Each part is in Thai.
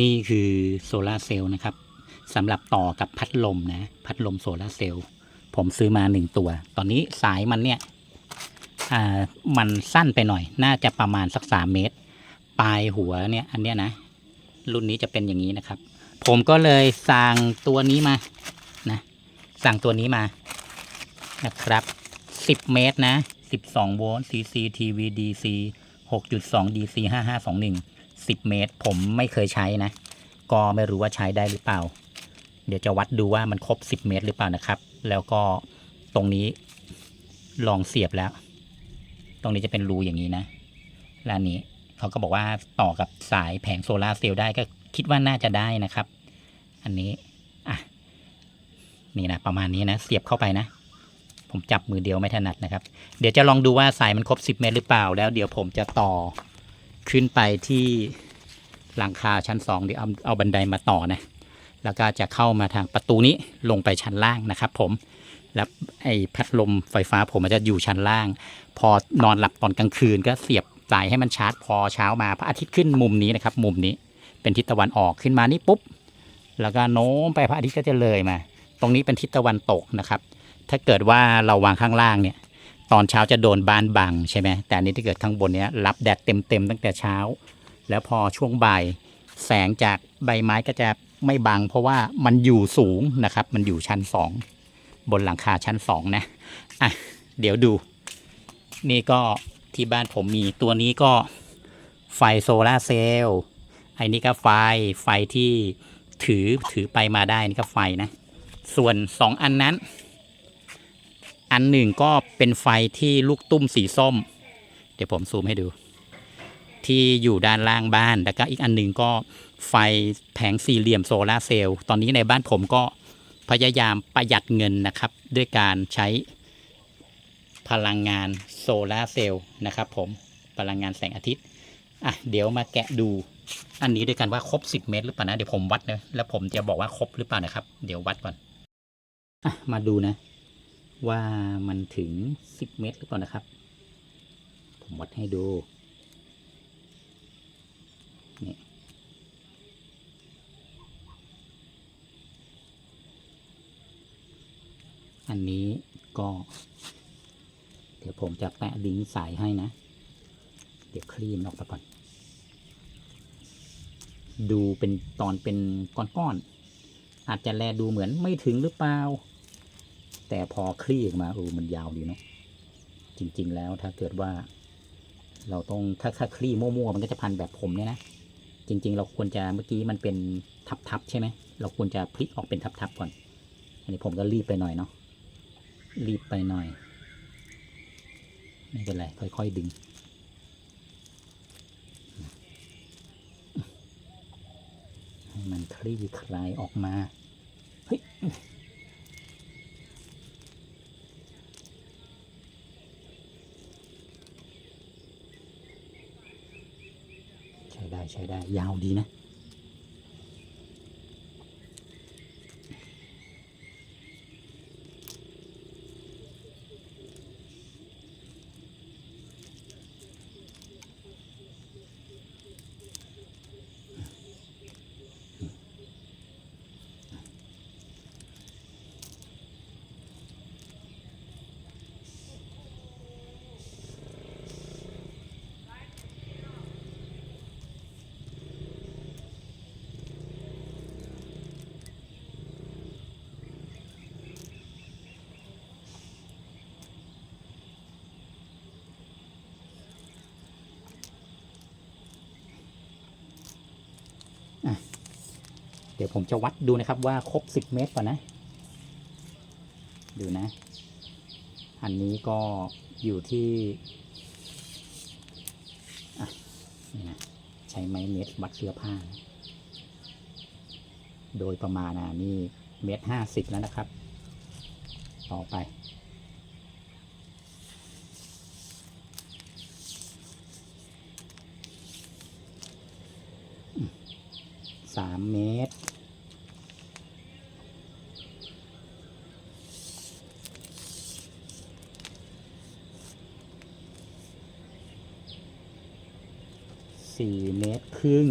นี่คือโซลาร์เซลล์นะครับสำหรับต่อกับพัดลมนะพัดลมโซลาร์เซลล์ผมซื้อมาหนึ่งตัว ตอนนี้สายมันเนี่ยอ่ามันสั้นไปหน่อย น่าจะประมาณสักสามเมตร ปลายหัวเนี่ย อันเนี้ยนะ รุ่นนี้จะเป็นอย่างนี้นะครับ ผมก็เลยสั่งตัวนี้มา นะ สั่งตัวนี้มา นะครับ10เมตรนะ12โวลต์ CCTV DC 6.2 DC 5521 10 เมตร ผมไม่เคยใช้นะ ก็ไม่รู้ว่าใช้ได้หรือเปล่า เดี๋ยวจะวัดดูว่ามันครบ 10 เมตรหรือเปล่านะครับ แล้วก็ตรงนี้ลองเสียบแล้ว ตรงนี้จะเป็นรูอย่างนี้นะแล้วนนี้เขาก็บอกว่าต่อกับสายแผงโซลาเซลล์ได้ก็คิดว่าน่าจะได้นะครับ อันนี้อะนี่นะประมาณนี้นะเสียบเข้าไปนะ ผมจับมือเดียวไม่ถนัดนะครับ เดี๋ยวจะลองดูว่าสายมันครบ 10 เมตรหรือเปล่าแล้ว เดี๋ยวผมจะต่อ ขึ้นไปที่หลังคาชั้น2เดี๋ยวเอาเอาบันไดมาต่อนะ แล้วก็จะเข้ามาทางประตูนี้ลงไปชั้นล่างนะครับ ผม แล้วไอ้พัดลมไฟฟ้าผมมันจะอยู่ชั้นล่าง พอนอนหลับตอนกลางคืนก็เสียบสายให้มันชาร์จ พอเช้ามาพระอาทิตย์ขึ้นมุมนี้นะครับ มุมนี้เป็นทิศตะวันออกขึ้นมานี่ปุ๊บ แล้วก็โน้มไปพระอาทิตย์ก็จะเลยมา ตรงนี้เป็นทิศตะวันตกนะครับ ถ้าเกิดว่าเราวางข้างล่างเนี่ย ตอนเช้าจะโดนบานบังใช่ไหมแต่อันนี้ถ้าเกิดข้างบนเนี้ยรับแดดเต็มๆตั้งแต่เช้า แล้วพอช่วงบ่ายแสงจากใบไม้ก็จะไม่บัง เพราะว่ามันอยู่สูงนะครับ มันอยู่ชั้นสองบนหลังคาชั้นสองนะอะเดี๋ยวดู นี่ก็ที่บ้านผมมีตัวนี้ก็ไฟโซลาเซลล์ไอ้นี่ก็ไฟไฟที่ถือถือไปมาได้นี่ก็ไฟนะ ส่วนสองอันนั้น อันหนึ่งก็เป็นไฟที่ลูกตุ้มสีส้ม เดี๋ยวผมซูมให้ดู ที่อยู่ด้านล่างบ้าน แล้วก็อีกอันหนึ่งก็ไฟแผงสี่เหลี่ยมโซลาเซลล์ ตอนนี้ในบ้านผมก็พยายามประหยัดเงินนะครับ ด้วยการใช้พลังงานโซลาเซลล์นะครับผมพลังงานแสงอาทิตย์ อะ เดี๋ยวมาแกะดูอันนี้ด้วยกันว่าครบ 10 เมตรหรือเปล่านะ เดี๋ยวผมวัดนะแล้วผมจะบอกว่าครบหรือเปล่านะครับ เดี๋ยววัดก่อนอะมาดูนะ ว่ามันถึง 10 เมตรหรือเปล่านะครับ ผมวัดให้ดู นี่อันนี้ก็ เดี๋ยวผมจะแปะลิงสายให้นะ เดี๋ยวคลี่มันออกไปก่อน ดูเป็นตอนเป็นก้อนๆอาจจะแลดูเหมือนไม่ถึงหรือเปล่า แต่พอคลี่ออกมาโอ้มันยาวดีเนาะจริง ๆ แล้วถ้าเกิดว่า เราต้องถ้าถ้าคลี่มั่วๆมันก็จะพันแบบผมเนี่ยนะจริง ๆ เราควรจะเมื่อกี้มันเป็นทับๆใช่ไหมเราควรจะพลิกออกเป็นทับๆก่อน อันนี้ผมก็รีบไปหน่อยเนาะรีบไปหน่อยไม่เป็นไรค่อยๆดึงให้มันคลี่คลายออกมา เฮ้ย ใช้ได้ยาวดีนะ เดี๋ยวผมจะวัดดูนะครับว่าครบ10เมตรก่อนะ ดูนะ อันนี้ก็อยู่ที่ใช้ไม้เมตรวัดเสื้อผ้า โดยประมาณนี่เมตรห้าสิบแล้วนะครับ ต่อไป สามเมตร สี่เมตรครึ่ง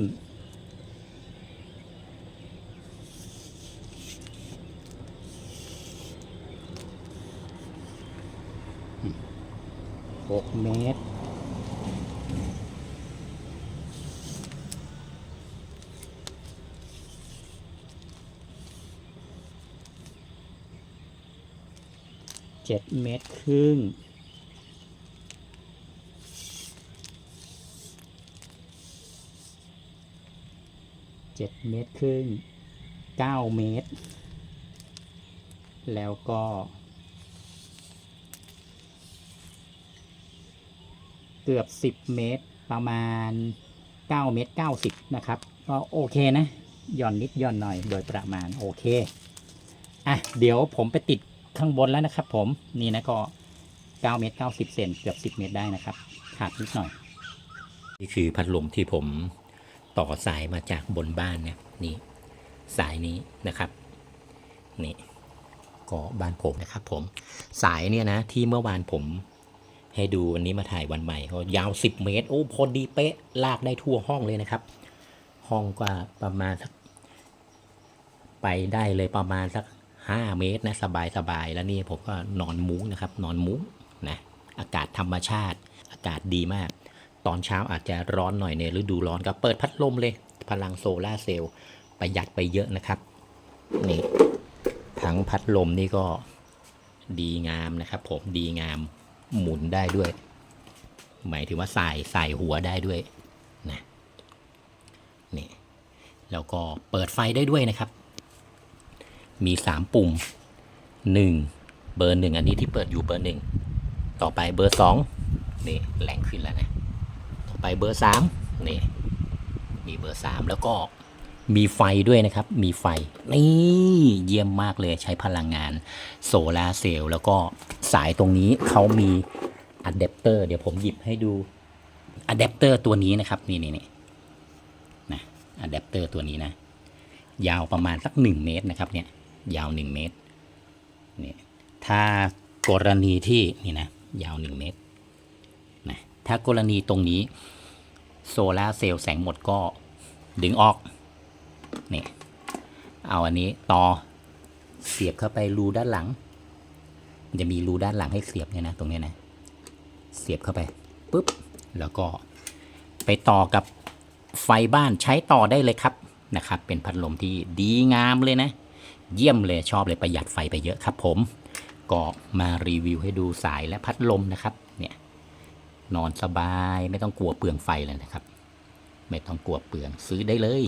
หกเมตร เจ็ดเมตรครึ่งเจ็ดเมตรครึ่งเก้าเมตร แล้วก็เกือบสิบเมตรประมาณเก้าเมตรเก้าสิบนะครับ ก็โอเคนะย่อนนิดย่อนหน่อยโดยประมาณโอเค อะ เดี๋ยวผมไปติด ข้างบนแล้วนะครับ ผมนี่นะก็เก้าเมตรเก้าสิบเซนเกือบสิบเมตรได้นะครับ ขาดนิดหน่อย นี่คือพัดลมที่ผมต่อสายมาจากบนบ้านเนี่ยนี่สายนี้นะครับนี่ก็บ้านผมนะครับ ผมสายเนี่ยนะที่เมื่อวานผมให้ดูวันนี้มาถ่ายวันใหม่ก็ยาว 10 เมตร โอ้พอดีเป๊ะลากได้ทั่วห้องเลยนะครับ ห้องก็ประมาณสักไปได้เลยประมาณสัก 5 เมตรนะสบายสบายแล้วนี่ผมก็นอนมุ้งนะครับ นอนมุ้งนะอากาศธรรมชาติ อากาศดีมาก ตอนเช้าอาจจะร้อนหน่อยในฤดูร้อนก็เปิดพัดลมเลย พลังโซลาเซลล์ประหยัดไปเยอะนะครับนี่ทั้งพัดลมนี่ก็ดีงามนะครับ ผมดีงามหมุนได้ด้วย หมายถึงว่าใส่ใส่หัวได้ด้วยนะนี่แล้วก็เปิดไฟได้ด้วยนะครับ มีสามปุ่มหนึ่งเบอร์หนึ่งอันนี้ที่เปิดอยู่เบอร์หนึ่งต่อไปเบอร์สองนี่แรงขึ้นแล้วนะ ต่อไปเบอร์สามนี่ มีเบอร์สามแล้วก็มีไฟด้วยนะครับ มีไฟ นี่เยี่ยมมากเลยใช้พลังงานโซลาร์เซลล์แล้วก็สายตรงนี้เขามีอะแดปเตอร์เดี๋ยวผมหยิบให้ดูอะแดปเตอร์ตัวนี้นะครับ นี่นี่นี่นะอะแดปเตอร์ตัวนี้นะ ยาวประมาณสักหนึ่งเมตรนะครับเนี่ย ยาวหนึ่งเมตรนี่ถ้ากรณีที่นี่นะยาวหนึ่งเมตรนะถ้ากรณีตรงนี้โซลาเซลล์แสงหมดก็ดึงออกนี่เอาอันนี้ต่อเสียบเข้าไปรูด้านหลัง จะมีรูด้านหลังให้เสียบเนี่ยนะตรงนี้นะเสียบเข้าไปปุ๊บแล้วก็ไปต่อกับไฟบ้านใช้ต่อได้เลยครับนะครับ เป็นพัดลมที่ดีงามเลยนะ เยี่ยมเลยชอบเลยประหยัดไฟไปเยอะครับผมก็มารีวิวให้ดูสายและพัดลมนะครับ เนี่ยนอนสบายไม่ต้องกลัวเปลืองไฟเลยนะครับ ไม่ต้องกลัวเปลืองซื้อได้เลย